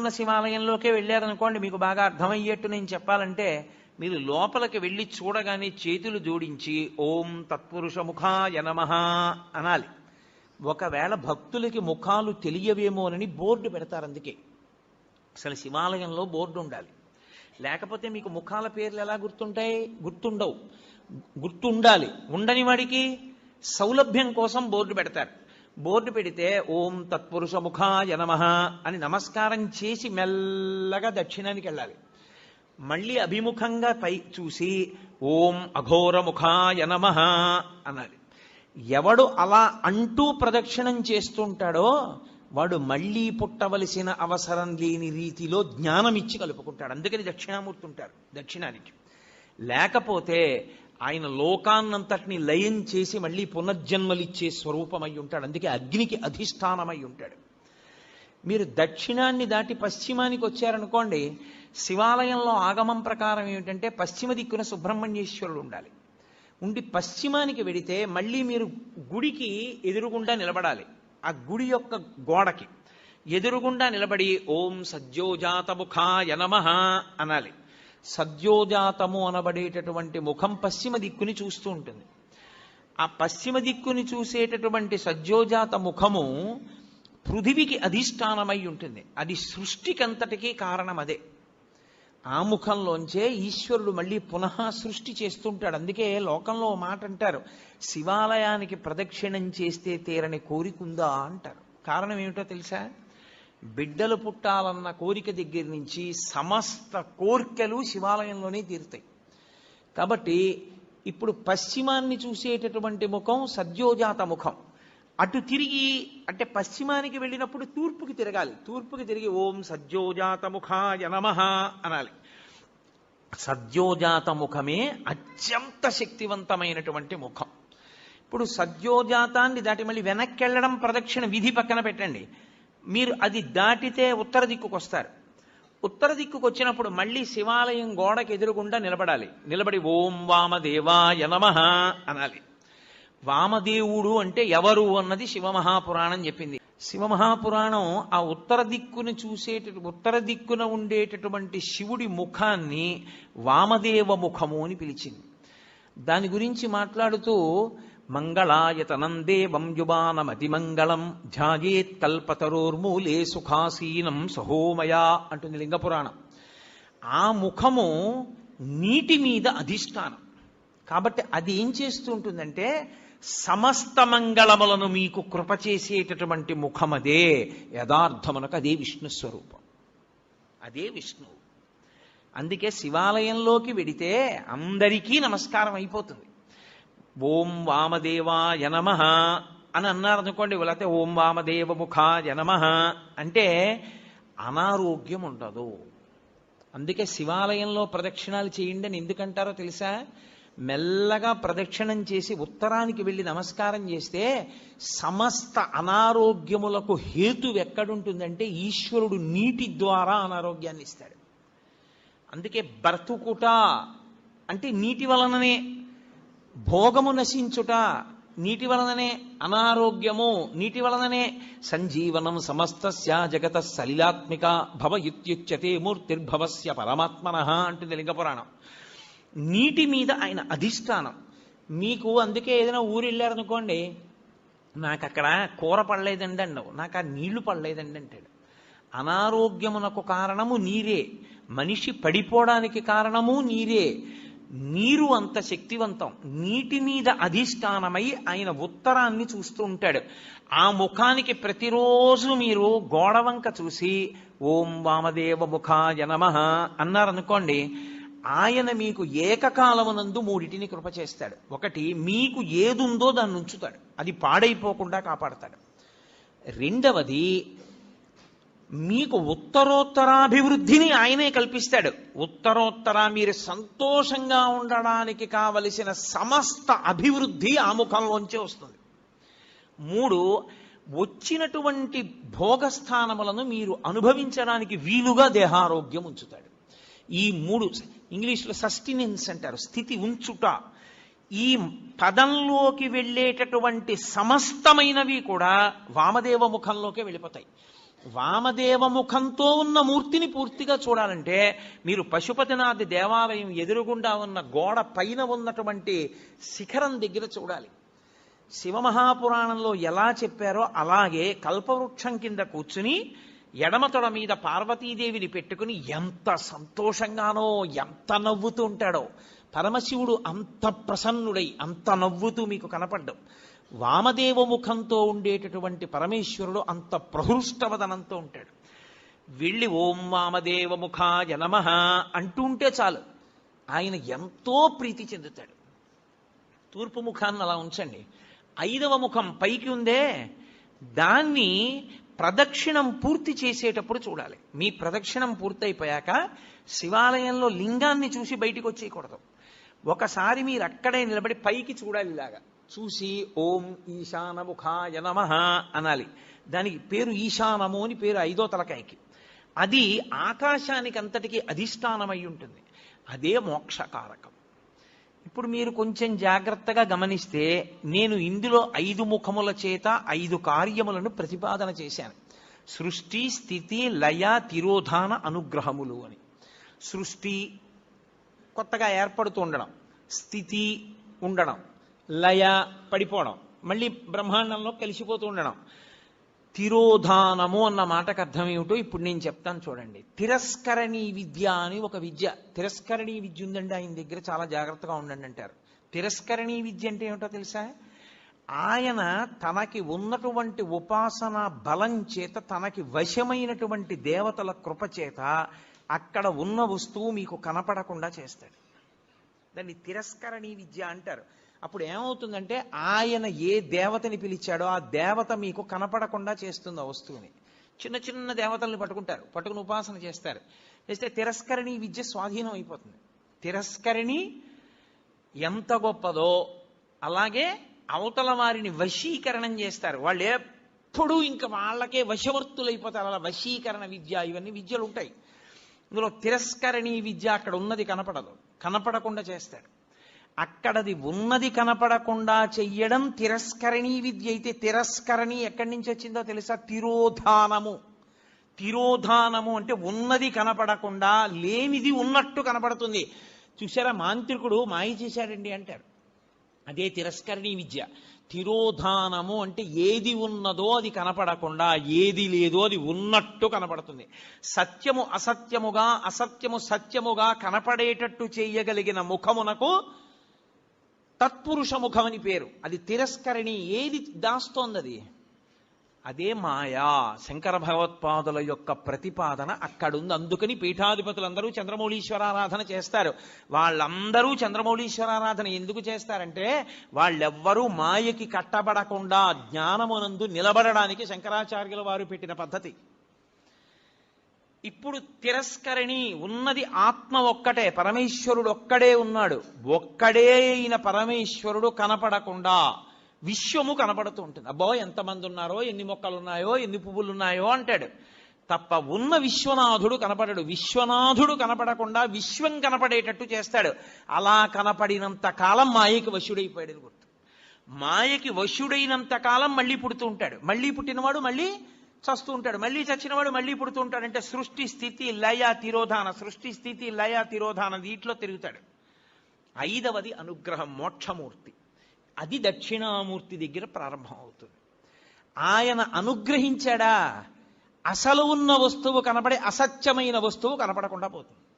ఉన్న శివాలయంలోకే వెళ్ళారనుకోండి మీకు బాగా అర్థమయ్యేట్టు నేను చెప్పాలంటే మీరు లోపలికి వెళ్ళి చూడగానే చేతులు జోడించి ఓం తత్పురుష ముఖాయ నమః అనాలి. ఒకవేళ భక్తులకి ముఖాలు తెలియవేమోనని బోర్డు పెడతారు అందుకే. అసలు శివాలయంలో బోర్డు ఉండాలి. లేకపోతే మీకు ముఖాల పేర్లు ఎలా గుర్తుంటాయి? గుర్తుండవు. గుర్తుండాలి. ఉండని వాడికి సౌలభ్యం కోసం బోర్డు పెడతారు. బోర్డు పెడితే ఓం తత్పురుష ముఖాయ నమ అని నమస్కారం చేసి మెల్లగా దక్షిణానికి వెళ్ళాలి. మళ్ళీ అభిముఖంగా పై చూసి ఓం అఘోర ముఖాయ నమ అనాలి. ఎవడు అలా అంటూ ప్రదక్షిణం చేస్తుంటాడో వాడు మళ్ళీ పుట్టవలసిన అవసరం లేని రీతిలో జ్ఞానం ఇచ్చి కలుపుకుంటాడు. అందుకని దక్షిణామూర్తి ఉంటారు దక్షిణానికి. లేకపోతే ఆయన లోకాన్నంతటిని లయం చేసి మళ్ళీ పునర్జన్మలిచ్చే స్వరూపమై ఉంటాడు. అందుకే అగ్నికి అధిష్టానమై ఉంటాడు. మీరు దక్షిణాన్ని దాటి పశ్చిమానికి వచ్చారనుకోండి శివాలయంలో ఆగమం ప్రకారం ఏమిటంటే పశ్చిమ దిక్కున సుబ్రహ్మణ్యేశ్వరుడు ఉండాలి. ఉండి పశ్చిమానికి వెడితే మళ్ళీ మీరు గుడికి ఎదురుగుండా నిలబడాలి. ఆ గుడి యొక్క గోడకి. ఎదురుగుండా నిలబడి ఓం సజ్జోజాతముఖాయ నమ అనాలి. సద్యోజాతము అనబడేటటువంటి ముఖం పశ్చిమ దిక్కుని చూస్తూ ఉంటుంది. ఆ పశ్చిమ దిక్కుని చూసేటటువంటి సద్యోజాత ముఖము పృథివికి అధిష్టానమై ఉంటుంది. అది సృష్టికంతటికీ కారణం అదే. ఆ ముఖంలోంచే ఈశ్వరుడు మళ్ళీ పునః సృష్టి చేస్తుంటాడు. అందుకే లోకంలో మాట అంటారు శివాలయానికి ప్రదక్షిణం చేస్తే తీరని కోరికుందా అంటారు. కారణం ఏమిటో తెలుసా? బిడ్డలు పుట్టాలన్న కోరిక దగ్గర నుంచి సమస్త కోర్కెలు శివాలయంలోనే తీరుతాయి. కాబట్టి ఇప్పుడు పశ్చిమాన్ని చూసేటటువంటి ముఖం సద్యోజాత ముఖం. అటు తిరిగి అంటే పశ్చిమానికి వెళ్ళినప్పుడు తూర్పుకి తిరగాలి. తూర్పుకి తిరిగి ఓం సద్యోజాత ముఖాయ నమః అనాలి. సద్యోజాత ముఖమే అత్యంత శక్తివంతమైనటువంటి ముఖం. ఇప్పుడు సద్యోజాతాన్ని దాటి మళ్ళీ వెనక్కి వెళ్ళడం ప్రదక్షిణ విధి పక్కన పెట్టండి. మీరు అది దాటితే ఉత్తర దిక్కుకు వస్తారు. ఉత్తర దిక్కుకు వచ్చినప్పుడు మళ్ళీ శివాలయం గోడకు ఎదురుగుండా నిలబడాలి. నిలబడి ఓం వామదేవాయ నమః అనాలి. వామదేవుడు అంటే ఎవరు అన్నది శివమహాపురాణం చెప్పింది. శివమహాపురాణం ఆ ఉత్తర దిక్కుని చూసేట ఉత్తర దిక్కున ఉండేటటువంటి శివుడి ముఖాన్ని వామదేవ ముఖము అని పిలిచింది. దాని గురించి మాట్లాడుతూ మంగళాయతనం దేవం యువానమతిమంగళం ధ్యాయేత్ కల్పతరోర్మూలే సుఖాసీనం సహోమయా అంటుంది లింగపురాణం. ఆ ముఖము నీటి మీద అధిష్టానం. కాబట్టి అది ఏం చేస్తూ ఉంటుందంటే సమస్త మంగళములను మీకు కృప చేసేటటువంటి ముఖమదే యథార్థమునకు అదే విష్ణు స్వరూపం. అదే విష్ణువు. అందుకే శివాలయంలోకి వెడితే అందరికీ నమస్కారం అయిపోతుంది. ఓం వామదేవాయ నమ అని అన్నారు అనుకోండి లేకపోతే ఓం వామదేవ ముఖాయ నమ అంటే అనారోగ్యం ఉండదు. అందుకే శివాలయంలో ప్రదక్షిణాలు చేయండి అని ఎందుకంటారో తెలుసా? మెల్లగా ప్రదక్షిణం చేసి ఉత్తరానికి వెళ్ళి నమస్కారం చేస్తే సమస్త అనారోగ్యములకు హేతు ఎక్కడుంటుందంటే ఈశ్వరుడు నీటి ద్వారా అనారోగ్యాన్ని ఇస్తాడు. అందుకే బ్రతుకుట అంటే నీటి వలననే భోగము నశించుట నీటి వలననే అనారోగ్యము నీటి వలననే సంజీవనం సమస్తస్య జగత సలిలాత్మిక భవ ఇత్యుచ్యతే మూర్తిర్భవస్య పరమాత్మన అంటుంది లింగపురాణం నీటి మీద ఆయన అధిష్టానం. మీకు అందుకే ఏదైనా ఊరు వెళ్ళారనుకోండి నాకు అక్కడ కూర పడలేదండి అండవు నాకు ఆ నీళ్ళు పడలేదండి అంటాడు. అనారోగ్యమునకు కారణము నీరే మనిషి పడిపోవడానికి కారణము నీరే నీరు అంత శక్తివంతం. నీటి మీద అధిష్టానమై ఆయన ఉత్తరాన్ని చూస్తూ ఉంటాడు. ఆ ముఖానికి ప్రతిరోజు మీరు గోడవంక చూసి ఓం వామదేవ ముఖాయ నమ అన్నారనుకోండి ఆయన మీకు ఏకకాలమునందు మూడిటిని కృప చేస్తాడు. ఒకటి మీకు ఏదుందో దాన్ని ఉంచుతాడు. అది పాడైపోకుండా కాపాడతాడు. రెండవది మీకు ఉత్తరోత్తరాభివృద్ధిని ఆయనే కల్పిస్తాడు. ఉత్తరోత్తర మీరు సంతోషంగా ఉండడానికి కావలసిన సమస్త అభివృద్ధి ఆ ముఖంలోంచే వస్తుంది. మూడు వచ్చినటువంటి భోగస్థానములను మీరు అనుభవించడానికి వీలుగా దేహారోగ్యం ఉంచుతాడు. ఈ మూడు ఇంగ్లీష్లో సస్టినెన్స్ అంటారు స్థితి ఉంచుట. ఈ పదంలోకి వెళ్ళేటటువంటి సమస్తమైనవి కూడా వామదేవ ముఖంలోకే వెళ్ళిపోతాయి. వామదేవ ముఖంతో ఉన్న మూర్తిని పూర్తిగా చూడాలంటే మీరు పశుపతినాథ దేవాలయం ఎదురుగుండా ఉన్న గోడ పైన ఉన్నటువంటి శిఖరం దగ్గర చూడాలి. శివమహాపురాణంలో ఎలా చెప్పారో అలాగే కల్పవృక్షం కింద కూర్చుని ఎడమతొడ మీద పార్వతీదేవిని పెట్టుకుని ఎంత సంతోషంగానో ఎంత నవ్వుతూ ఉంటాడో. పరమశివుడు అంత ప్రసన్నుడై అంత నవ్వుతూ మీకు కనపడ్డం. వామదేవ ముఖంతో ఉండేటటువంటి పరమేశ్వరుడు అంత ప్రహృష్టవదనంతో ఉంటాడు. వెళ్ళి ఓం వామదేవ ముఖాయ నమః అంటూ ఉంటే చాలు. ఆయన ఎంతో ప్రీతి చెందుతాడు. తూర్పు ముఖాన్ని అలా ఉంచండి. ఐదవ ముఖం పైకి ఉందే దాన్ని ప్రదక్షిణం పూర్తి చేసేటప్పుడు చూడాలి. మీ ప్రదక్షిణం పూర్తయిపోయాక శివాలయంలో లింగాన్ని చూసి బయటికి వచ్చేయకూడదు. ఒకసారి మీరు అక్కడే నిలబడి పైకి చూడాలి ఇలాగా. చూసి ఓం ఈశానముఖాయ నమ అనాలి. దానికి పేరు ఈశానము అని పేరు ఐదో తలకాయకి. అది ఆకాశానికి అంతటికి అధిష్టానమై ఉంటుంది. అదే మోక్షకారకం. ఇప్పుడు మీరు కొంచెం జాగ్రత్తగా గమనిస్తే నేను ఇందులో ఐదు ముఖముల చేత ఐదు కార్యములను ప్రతిపాదన చేశాను. సృష్టి స్థితి లయ తిరోధాన అనుగ్రహములు అని. సృష్టి కొత్తగా ఏర్పడుతూ ఉండడం స్థితి ఉండడం లయ పడిపోవడం మళ్ళీ బ్రహ్మాండంలో కలిసిపోతూ ఉండడం. తిరోధానము అన్న మాటకు అర్థం ఏమిటో ఇప్పుడు నేను చెప్తాను చూడండి. తిరస్కరణీ విద్య అని ఒక విద్య. తిరస్కరణీ విద్య ఉందండి ఆయన దగ్గర చాలా జాగ్రత్తగా ఉండండి అంటారు. తిరస్కరణీ విద్య అంటే ఏమిటో తెలుసా? ఆయన తనకి ఉన్నటువంటి ఉపాసన బలం చేత తనకి వశమైనటువంటి దేవతల కృప చేత అక్కడ ఉన్న వస్తువు మీకు కనపడకుండా చేస్తాడు. దాన్ని తిరస్కరణీ విద్య అంటారు. అప్పుడు ఏమవుతుందంటే ఆయన ఏ దేవతని పిలిచాడో ఆ దేవత మీకు కనపడకుండా చేస్తుంది ఆ వస్తువుని. చిన్న చిన్న దేవతల్ని పట్టుకుంటారు పట్టుకుని ఉపాసన చేస్తారు. చేస్తే తిరస్కరణి విద్య స్వాధీనం అయిపోతుంది. తిరస్కరణి ఎంత గొప్పదో అలాగే అవతల వారిని వశీకరణం చేస్తారు. వాళ్ళు ఎప్పుడూ ఇంకా వాళ్ళకే వశవర్తులైపోతారు. అలా వశీకరణ విద్య ఇవన్నీ విద్యలు ఉంటాయి. ఇందులో తిరస్కరణీ విద్య అక్కడ ఉన్నది కనపడదు. కనపడకుండా చేస్తాడు. అక్కడది ఉన్నది కనపడకుండా చెయ్యడం తిరస్కరణీ విద్య అయితే తిరస్కరణి ఎక్కడి నుంచి వచ్చిందో తెలుసా? తిరోధానము. తిరోధానము అంటే ఉన్నది కనపడకుండా లేనిది ఉన్నట్టు కనపడుతుంది. చూసారా మాంత్రికుడు మాయ చేశాడండి అంటారు అదే తిరస్కరణీ విద్య. తిరోధానము అంటే ఏది ఉన్నదో అది కనపడకుండా ఏది లేదో అది ఉన్నట్టు కనపడుతుంది. సత్యము అసత్యముగా అసత్యము సత్యముగా కనపడేటట్టు చేయగలిగిన ముఖమునకు తత్పురుష ముఖం అని పేరు. అది తిరస్కరణి ఏది దాస్తోంది అదే మాయా. శంకర భగవత్పాదుల యొక్క ప్రతిపాదన అక్కడుంది. అందుకని పీఠాధిపతులందరూ చంద్రమౌళీశ్వరారాధన చేస్తారు. వాళ్ళందరూ చంద్రమౌళీశ్వరారాధన ఎందుకు చేస్తారంటే వాళ్ళెవ్వరూ మాయకి కట్టబడకుండా జ్ఞానమునందు నిలబడడానికి శంకరాచార్యుల వారు పెట్టిన పద్ధతి. ఇప్పుడు తిరస్కరణి ఉన్నది ఆత్మ ఒక్కటే పరమేశ్వరుడు ఒక్కడే ఉన్నాడు. ఒక్కడే అయిన పరమేశ్వరుడు కనపడకుండా విశ్వము కనపడుతూ ఉంటుంది. అబ్బో ఎంతమంది ఉన్నారో ఎన్ని మొక్కలు ఉన్నాయో ఎన్ని పువ్వులు ఉన్నాయో అంటాడు. తప్ప ఉన్న విశ్వనాథుడు కనపడడు. విశ్వనాథుడు కనపడకుండా విశ్వం కనపడేటట్టు చేస్తాడు. అలా కనపడినంత కాలం మాయకి వశుడైపోయాడు గుర్తు. మాయకి వశుడైనంత కాలం మళ్ళీ పుడుతూ ఉంటాడు. మళ్ళీ పుట్టినవాడు మళ్ళీ చస్తూ ఉంటాడు. మళ్ళీ చచ్చినవాడు మళ్ళీ పుడుతూ ఉంటాడు అంటే సృష్టి స్థితి లయ తిరోధాన. సృష్టి స్థితి లయ తిరోధాన వీటిలో తిరుగుతాడు. ఐదవది అనుగ్రహం మోక్షమూర్తి. అది దక్షిణామూర్తి దగ్గర ప్రారంభం అవుతుంది. ఆయన అనుగ్రహించాడా? అసలు ఉన్న వస్తువు కనపడే అసత్యమైన వస్తువు కనపడకుండా పోతుంది.